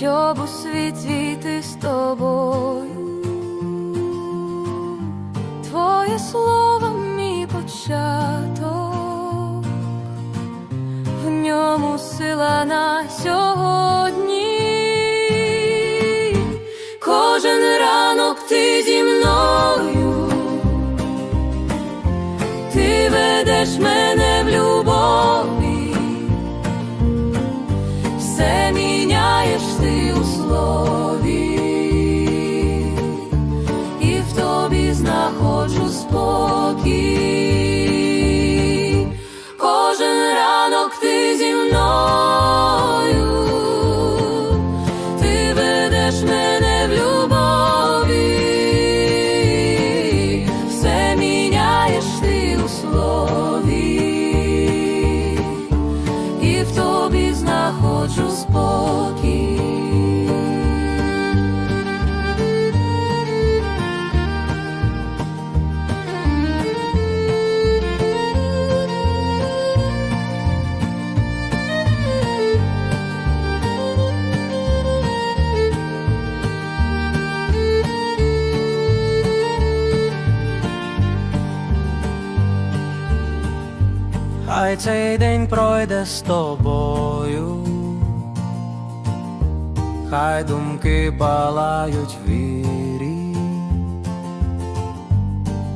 щоб у світі йти з тобою. Твоє слово мій початок, в ньому сила на сьогодні. Кожен ранок ти зі мною, ти ведеш мене в любові, все міняєш ти і в тобі знаходжу спокій. Хай цей день пройде з тобою, хай думки палають вірі,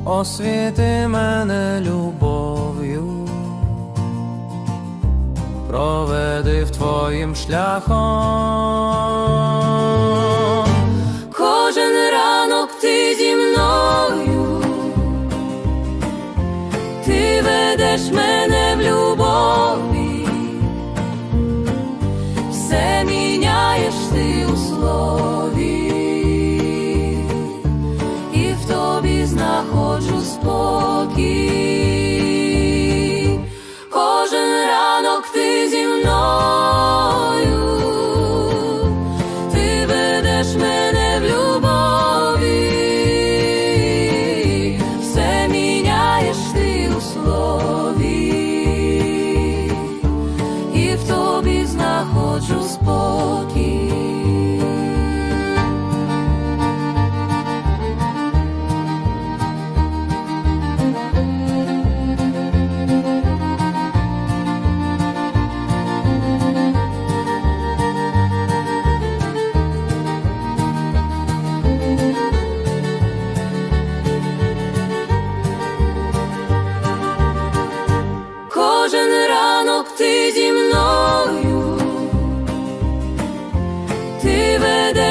освіти мене любов'ю, проведи в твоїм шляхом. І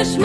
Weź